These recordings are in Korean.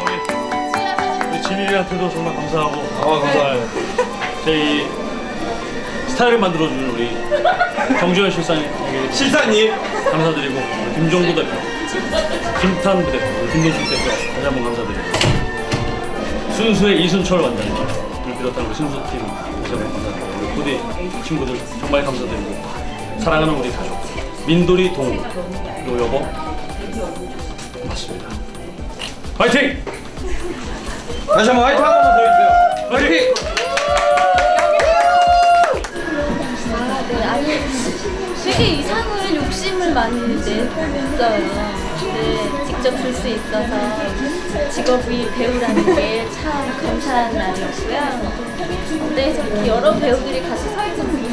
우리, 우리 지민이한테도 정말 감사하고. 아 감사해요. 저희 스타일을 만들어주는 우리 정주현 실장님에게 실사님. 감사드리고 김종구 대표 김탄 부 대표 김동식 대표 다시 한번 감사드리고 순수의 이순철 원장님 을 비롯한 우리 순수팀 다시 한번 감사드리고 우리 부대 친구들 정말 감사드리고 사랑하는 우리 가족 민돌이 동우 요 여보 맞습니다 화이팅! 다시 한번 화이팅 한 번만 더 해주세요 화이팅! 아, 네. 아니, 되게 이상을 욕심을 많이 냈어요. 근데 직접 볼수 있어서 직업이 배우라는 게 참 감사한 날이었고요. 무대에서 이렇게 여러 배우들이 같이 서 있는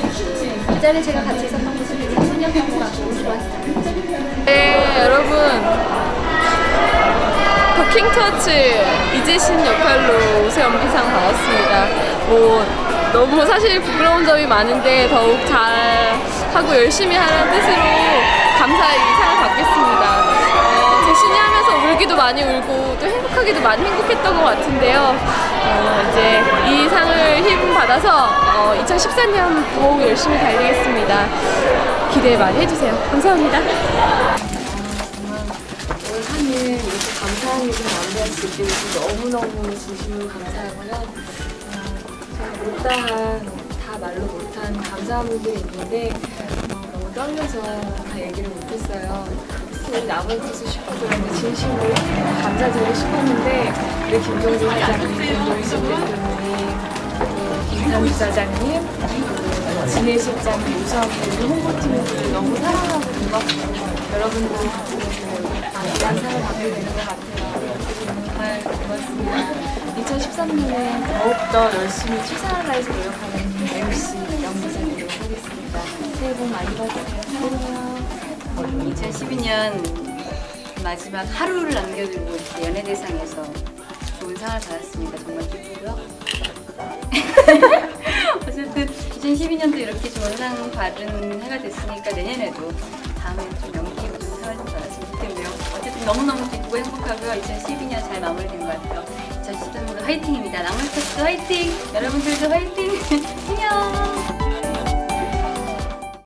이 자리에 제가 같이 있었던 되게 훈련한 것 같고 더 킹터치 이재신 역할로 우수연기상 받았습니다. 뭐 너무 사실 부끄러운 점이 많은데 더욱 잘 하고 열심히 하라는 뜻으로 감사히 이 상을 받겠습니다. 어, 재신이 하면서 울기도 많이 울고 또 행복하기도 많이 행복했던 것 같은데요. 어, 이제 이 상을 힘 받아서 어, 2014년 더욱 열심히 달리겠습니다. 기대 많이 해주세요. 감사합니다. 올 한해 이렇게 감사한 일을 마무리할 수 있게 돼서 너무너무 진심으로 감사하고요. 어, 제가 못다한, 다 말로 못한 감사한 분들이 있는데 어, 너무 떨려서 다 얘기를 못했어요. 남은 투수 슈퍼들한테 진심으로 감사드리고 싶었는데 우리 김종국 사장님, 김동식 대표님, 또 김탄 사장님, 또 진해 실장님, 우선 우리 홍보팀들 너무 사랑하고 고맙고 여러분들 이런 상을 받게 되는 것 같아요. 정말 고맙습니다. 2013년에 더욱더 열심히 최선을 다해서 노력하는 MC 되도록 하겠습니다. 새해 복 많이 받으세요. 안녕. 2012년 마지막 하루를 남겨두고 연예대상에서 좋은 상을 받았습니다. 정말 기쁘고요. 어쨌든 2012년도 이렇게 좋은 상 받은 해가 됐으니까 내년에도 다음에 좀 상을 좀 받았으면 좋겠네요. 어쨌든 너무너무 기쁘고 행복하고요. 2012년 잘 마무리된 것 같아요. 2013년도 화이팅입니다. 낭만캐스트 화이팅! 여러분들도 화이팅! 안녕!